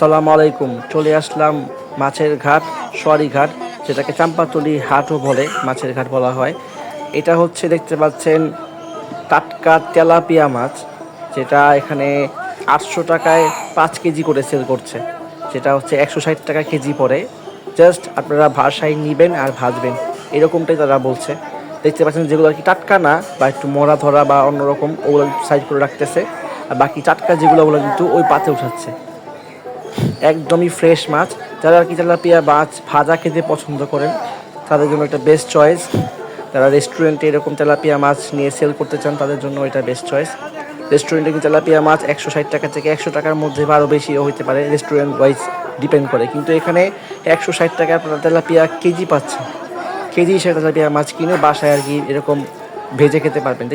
আসসালামু আলাইকুম। চলে আসলাম মাছের ঘাট, সোয়ারি ঘাট, যেটাকে চাম্পাতলি হাটও বলে, মাছের ঘাট বলা হয়। এটা হচ্ছে দেখতে পাচ্ছেন টাটকা তেলাপিয়া মাছ, যেটা এখানে আটশো টাকায় পাঁচ কেজি করে সেল করছে। যেটা হচ্ছে একশো ষাট টাকা কেজি পড়ে। জাস্ট আপনারা ভাষায় নিবেন আর ভাজবেন। এরকমটাই তারা বলছে। দেখতে পাচ্ছেন যেগুলো আর কি টাটকা না, বা একটু মরা ধরা বা অন্যরকম, ওগুলো সাইজ করে রাখতেছে। আর বাকি টাটকা যেগুলো, ওগুলো কিন্তু ওই পাতে উঠাচ্ছে। একদমই ফ্রেশ মাছ। যারা আর কি তেলাপিয়া মাছ ভাজা খেতে পছন্দ করেন, তাদের জন্য একটা বেস্ট চয়েস যারা রেস্টুরেন্টে এরকম তেলাপিয়া মাছ নিয়ে সেল করতে চান, তাদের জন্য এটা বেস্ট চয়েস রেস্টুরেন্টে কিন্তু তেলাপিয়া মাছ একশো ষাট টাকা থেকে একশো টাকার মধ্যে বা আরও বেশি হইতে পারে রেস্টুরেন্ট ওয়াইজ ডিপেন্ড করে। কিন্তু এখানে একশো ষাট টাকা আপনারা তেলাপিয়া কেজি পাচ্ছেন। কেজি হিসেবে তেলাপিয়া মাছ কিনে বাসায় আর কি এরকম ভেজে খেতে পারবেন।